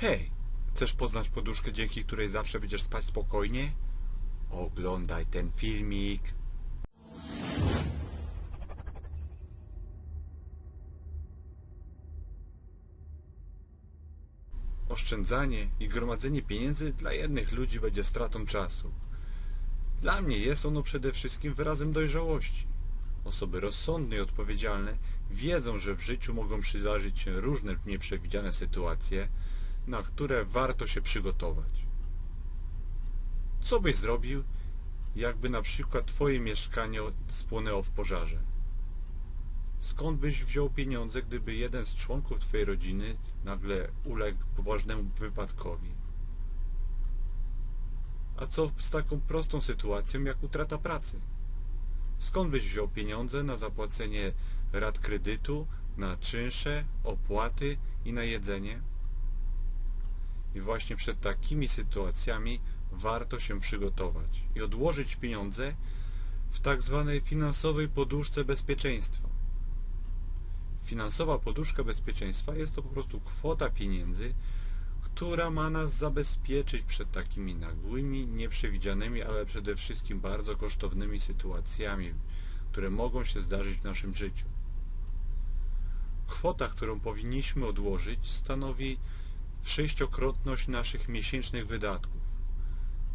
Hej, chcesz poznać poduszkę, dzięki której zawsze będziesz spać spokojnie? Oglądaj ten filmik. Oszczędzanie i gromadzenie pieniędzy dla jednych ludzi będzie stratą czasu. Dla mnie jest ono przede wszystkim wyrazem dojrzałości. Osoby rozsądne i odpowiedzialne wiedzą, że w życiu mogą przydarzyć się różne nieprzewidziane sytuacje, na które warto się przygotować. Co byś zrobił, jakby na przykład twoje mieszkanie spłonęło w pożarze? Skąd byś wziął pieniądze, gdyby jeden z członków twojej rodziny nagle uległ poważnemu wypadkowi? A co z taką prostą sytuacją jak utrata pracy? Skąd byś wziął pieniądze na zapłacenie rat kredytu, na czynsze, opłaty i na jedzenie? I właśnie przed takimi sytuacjami warto się przygotować i odłożyć pieniądze w tak zwanej finansowej poduszce bezpieczeństwa. Finansowa poduszka bezpieczeństwa jest to po prostu kwota pieniędzy, która ma nas zabezpieczyć przed takimi nagłymi, nieprzewidzianymi, ale przede wszystkim bardzo kosztownymi sytuacjami, które mogą się zdarzyć w naszym życiu. Kwota, którą powinniśmy odłożyć, stanowi sześciokrotność naszych miesięcznych wydatków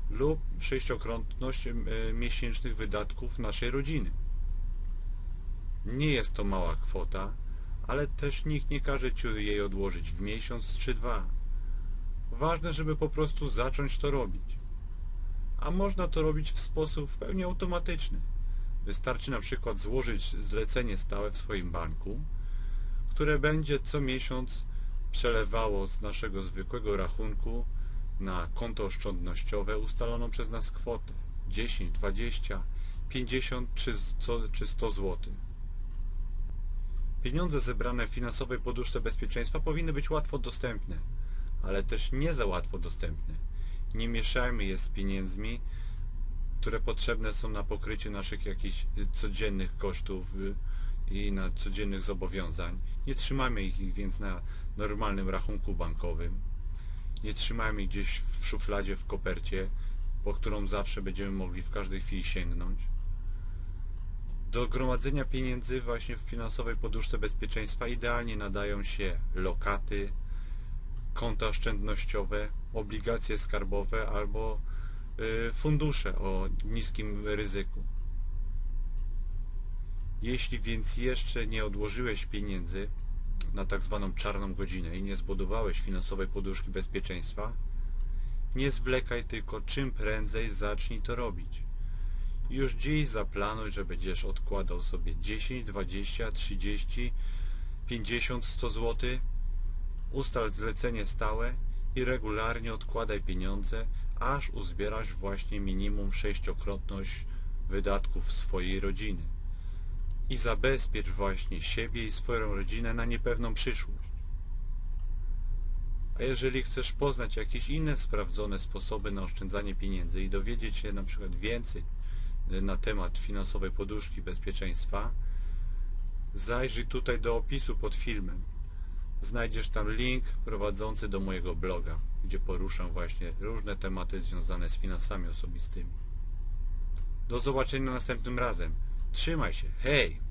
lub sześciokrotność e, miesięcznych wydatków naszej rodziny. Nie jest to mała kwota, ale też nikt nie każe Ci jej odłożyć w miesiąc czy dwa. Ważne, żeby po prostu zacząć to robić. A można to robić w sposób w pełni automatyczny. Wystarczy na przykład złożyć zlecenie stałe w swoim banku, które będzie co miesiąc przelewało z naszego zwykłego rachunku na konto oszczędnościowe ustaloną przez nas kwotę 10, 20, 50 czy 100 zł. Pieniądze zebrane w finansowej poduszce bezpieczeństwa powinny być łatwo dostępne, ale też nie za łatwo dostępne. Nie mieszajmy je z pieniędzmi, które potrzebne są na pokrycie naszych jakichś codziennych kosztów i na codziennych zobowiązań. Nie trzymajmy ich więc na normalnym rachunku bankowym. Nie trzymajmy ich gdzieś w szufladzie, w kopercie, po którą zawsze będziemy mogli w każdej chwili sięgnąć. Do gromadzenia pieniędzy właśnie w finansowej poduszce bezpieczeństwa idealnie nadają się lokaty, konta oszczędnościowe, obligacje skarbowe albo y, fundusze o niskim ryzyku. Jeśli więc jeszcze nie odłożyłeś pieniędzy na tak zwaną czarną godzinę i nie zbudowałeś finansowej poduszki bezpieczeństwa, nie zwlekaj tylko czym prędzej zacznij to robić. Już dziś zaplanuj, że będziesz odkładał sobie 10, 20, 30, 50, 100 zł. Ustal zlecenie stałe i regularnie odkładaj pieniądze, aż uzbierasz właśnie minimum sześciokrotność wydatków swojej rodziny. I zabezpiecz właśnie siebie i swoją rodzinę na niepewną przyszłość. A jeżeli chcesz poznać jakieś inne sprawdzone sposoby na oszczędzanie pieniędzy i dowiedzieć się na przykład więcej na temat finansowej poduszki bezpieczeństwa, zajrzyj tutaj do opisu pod filmem. Znajdziesz tam link prowadzący do mojego bloga, gdzie poruszam właśnie różne tematy związane z finansami osobistymi. Do zobaczenia następnym razem. Trzymaj się. Hej!